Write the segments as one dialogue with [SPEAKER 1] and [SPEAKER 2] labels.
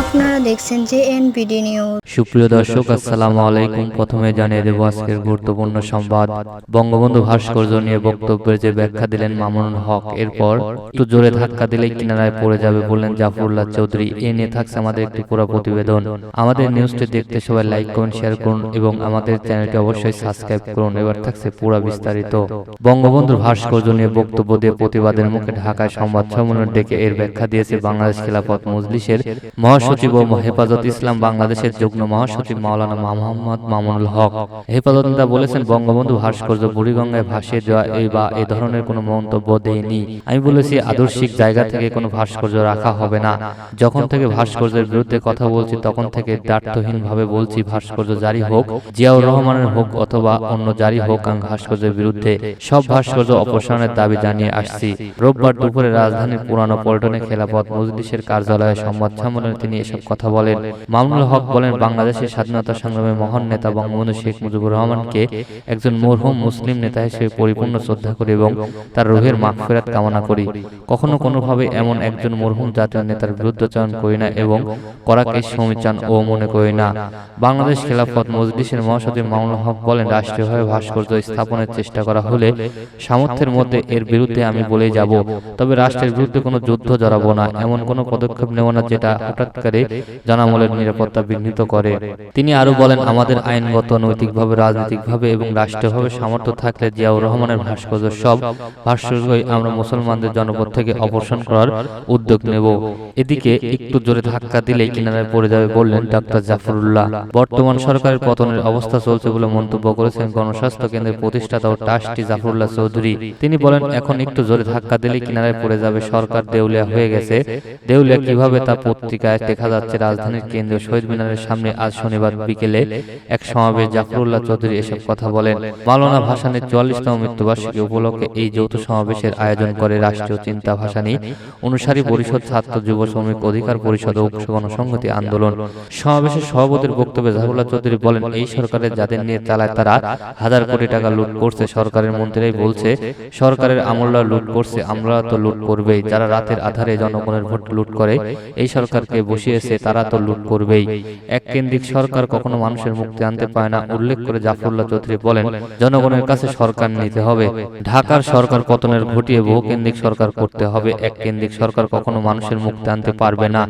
[SPEAKER 1] আপনারা দেখছেন যে এনবিডি নিউজ
[SPEAKER 2] সুপ্রিয় দর্শক, আসসালামু আলাইকুম। প্রথমে জানিয়ে দেব আজকের গুরুত্বপূর্ণ সংবাদ। বঙ্গবন্ধু ভাস্কর্য নিয়ে বক্তব্যের যে ব্যাখ্যা দিলেন মামুনুল হক, এরপর একটু জোরে ধাক্কা দিলেই কিনারায় পড়ে যাবে বললেন জাফরুল্লাহ চৌধুরী। এ নিয়ে থাকছে আমাদের একটি পুরো প্রতিবেদন। আমাদের নিউজটি দেখতে সবাই লাইক করুন শেয়ার করুন এবং আমাদের চ্যানেলটি অবশ্যই সাবস্ক্রাইব করুন। এবার থাকছে পুরো বিস্তারিত। বঙ্গবন্ধুর ভাস্কর্য নিয়ে বক্তব্য দিয়ে প্রতিবাদের মুখে ঢাকায় সংবাদ সম্মেলন ডেকে এর ব্যাখ্যা দিয়েছে বাংলাদেশ খেলাফত মজলিসের মহাসচিব ও হেফাজত ইসলাম বাংলাদেশের যুগ্ম মহাসচিব মাওলানা মোহাম্মদ মামুনুল হক। হেফাজত নেতা বলেছেন, বঙ্গবন্ধু ভাস্কর্য বুড়িগঙ্গায় ভাসিয়ে দেওয়া এই বা এই ধরনের কোনো মন্তব্য দেয়নি। আমি বলেছি, আদর্শিক জায়গা থেকে কোনো ভাস্কর্য রাখা হবে না। যখন থেকে ভাস্কর্যের বিরুদ্ধে কথা বলছি, তখন থেকে দ্ব্যর্থহীনভাবে বলছি, ভাস্কর্য জারি হোক, জিয়াউর রহমানের হোক অথবা অন্য জারি হোক, আমি ভাস্কর্যের বিরুদ্ধে সব ভাস্কর্য অপসারণের দাবি জানিয়ে আসছি। রোববার দুপুরে রাজধানীর পুরানো পল্টনে খেলাপথ মজলিসের কার্যালয়ে সংবাদ সম্মেলনে তিনি এসব কথা বলেন। মামুনুল হক বলেন বাংলাদেশের স্বাধীনতা সংগ্রামের মহান নেতা বঙ্গবন্ধু শেখ মুজিবুর রহমানকে একজন মরহুম মুসলিম নেতা হিসেবে পরিপূর্ণ শ্রদ্ধা করি এবং তার রোহের মাগফিরাত কামনা করি। কখনো কোনোভাবে এমন একজন মরহুম জাতীয় নেতার বিরুদ্ধচারণ করি না এবং করাকে সমীচান ও মনে করি না। বাংলাদেশ খেলাফত মজলিসের মহাসচিব মামুনুল হক বলেন রাষ্ট্রীয়ভাবে ভাস্কর্য স্থাপনের চেষ্টা করা হলে সামর্থ্যের মধ্যে এর বিরুদ্ধে আমি বলেই যাব তবে রাষ্ট্রের বিরুদ্ধে কোনো যুদ্ধ জড়াবো না এমন কোনো পদক্ষেপ নেব না যেটা হঠাৎ করে জনমলের নিরাপত্তা বিঘ্নিত করে তিনি আরও বলেন, আমাদের আইনগত, নৈতিকভাবে, রাজনৈতিকভাবে এবং রাষ্ট্রীয়ভাবে সামর্থ্য থাকলে জিয়াউর রহমানের ভাস্কর্য সব ভাস্কর্যই আমরা মুসলমানদের জনপদ থেকে অপসারণ করার উদ্যোগ নেব। এদিকে একটু জোরে ধাক্কা দিলেই কিনারায় পড়ে যাবে বললেন ডাক্তার জাফরুল্লাহ। বর্তমান সরকারের পতনের অবস্থা চলছে বলে মন্তব্য করেছেন গণস্বাস্থ্য কেন্দ্রের প্রতিষ্ঠাতা ও ট্রাস্টি জাফরুল্লাহ চৌধুরী। তিনি বলেন, এখন একটু জোরে ধাক্কা দিলেই কিনারায় পড়ে যাবে সরকার দেউলিয়া হয়ে গেছে। দেউলিয়া কীভাবে তা পত্রিকায় দেখা যাচ্ছে, রাজধানীর কেন্দ্রীয় শহীদ মিনারের সামনে আজ শনিবার বিকেলে এক সমাবেশ জাফরুল্লাহ চৌধুরী এসব কথা বলেন। মাওলানা ভাসানের চুয়াল্লিশতম মৃত্যুবার্ষিকী উপলক্ষে এই যৌথ সমাবেশের আয়োজন করে রাষ্ট্রীয় চিন্তা ভাসানী, অনুসারী পরিষদ, ছাত্র যুব শ্রমিক অধিকার পরিষদ ও গণসংহতি আন্দোলন। সমাবেশের সভাপতির বক্তব্যে জাফরুল্লাহ চৌধুরী বলেন, এই সরকারের যাদের নিয়ে চালায় তারা হাজার কোটি টাকা লুট করছে। সরকারের মন্ত্রীরাই বলছে, সরকারের আমলা লুট করছে, আমরা তো লুট করবেই। যারা রাতের আধারে জনগণের ভোট লুট করে, এই সরকারকে বসিয়েছে, তারা তো লুট করবেই। এক কেন্দ্রিক সরকার কখনো মানুষের মুক্তি আনতে পারে না। উল্লেখ করে জাফরুল্লাহ চৌধুরী বলেন, জনগণের কাছে সরকার নিতে হবে। ঢাকার সরকার পতনের ঘটিয়ে বহু কেন্দ্রিক সরকার করতে হবে। এক কেন্দ্রিক সরকার কখনো মানুষের মুক্তি আনতে পারবে না।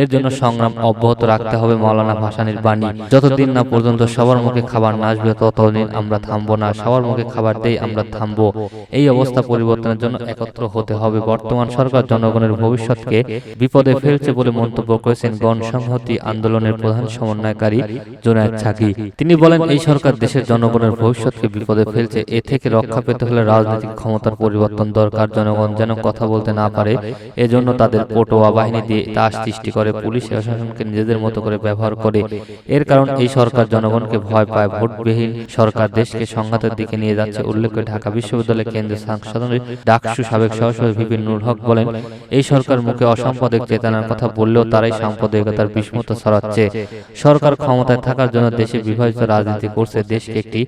[SPEAKER 2] এর জন্য সংগ্রাম অব্যাহত রাখতে হবে মাওলানা ভাসানির বাণী। যতদিন না পর্যন্ত সবার মুখে খাবার না আসবে, ততদিন আমরা থামবো না। সবার মুখে খাবার দেই আমরা থামবো। এই অবস্থা পরিবর্তনের জন্য একত্র হতে হবে। বর্তমান সরকার জনগণের ভবিষ্যৎকে বিপদে ফেলছে বলে মন্তব্য করেছেন গণসংহতি আন্দোলনের প্রধান সমন্বয়কারী জোনায়েদ ছাকি। তিনি বলেন, এই সরকার দেশের জনগণের ভবিষ্যৎকে বিপদে ফেলছে। এ থেকে রক্ষা পেতে হলে রাজনৈতিক ক্ষমতার পরিবর্তন দরকার। জনগণ যেন কথা বলতে না পারে, এজন্য তাদের পটোয়া বাহিনী দিয়ে তাস সৃষ্টি করে, পুলিশ প্রশাসনকে নিজেদের মতো করে ব্যবহার করে। এর কারণ, এই সরকার জনগণকে ভয় পায়। ভোটবিহীন সরকার দেশকে সংঘাতের দিকে নিয়ে যাচ্ছে। উল্লেখ করে ঢাকা বিশ্ববিদ্যালয়ের কেন্দ্রীয় সাংসদের ডাকসু সাবেক সহসভাপতি ভিপি নুর হক বলেন, এই সরকার মুখে অসাম্প্রদায়িক চেতনার কথা বললেও তারাই সাম্প্রদায়িকতার বিস্মৃত ছড়াচ্ছে। সরকার ক্ষমতায় থাকার জন্য দেশে বিভাজিত রাজনীতি করছে, দেশকে একটি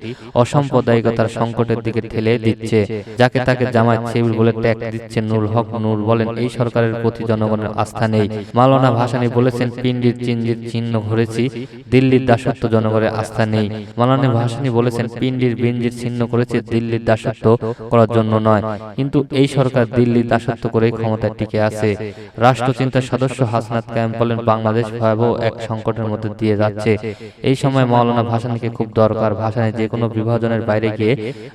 [SPEAKER 2] অসাম্প্রদায়িকতার সংকটের দিকে ঠেলে দিচ্ছে, যাকে তাকে জামায়াত শিবির বলে ট্যাগ দিচ্ছে নূর হক। নূর বলেন, এই সরকারের প্রতি জনগণের আস্থা নেই। মাওলানা ভাসানী বলেছেন পিন্ডির চিহ্নির চিহ্ন ঘুরেছি, দিল্লির দাসত্ব জনগণের আস্থা নেই। মাওলানা ভাসানী বলেছেন পিন্ডির বিঞ্জির চিহ্ন করেছে, দিল্লির দাসত্ব করার জন্য নয়। কিন্তু এই সরকার দিল্লির দাসত্ব করেই ক্ষমতায় টিকে আছে। রাষ্ট্রচিন্তার সদস্য হাসনাত কায়েম বলেন বাংলাদেশ ভয়াবহ এক সংকটের মধ্যে দিয়ে যাচ্ছে। এই সময় মাওলানা ভাসানীকে খুব দরকার। ভাসানী যে কোনো বিভাজনের বাইরে গিয়ে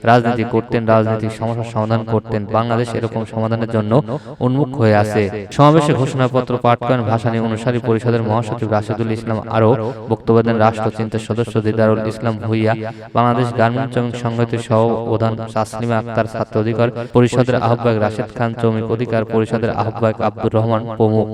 [SPEAKER 2] রাজনীতি করতেন রাজনৈতিক সমস্যার সমাধান করতেন। বাংলাদেশ এরকম সমাধানের জন্য উন্মুখ হয়ে আছে। সমাবেশে ঘোষণাপত্র পাঠ করেন ভাসানী অনুসারী পরিষদের মহাসচিব রাশিদুল ইসলাম। আরও বক্তব্য দেন রাষ্ট্রচিন্তার সদস্য দিদারুল ইসলাম ভুইয়া। বাংলাদেশ গার্মেন্টস শ্রমিক সংহতির সহ প্রধান তাসলিমা আক্তার ছাত্র অধিকার পরিষদের আহ্বায়ক রাশেদ খান শ্রমিক অধিকার পরিষদের আহ্বায়ক আব্দুর রহমান প্রমুখ।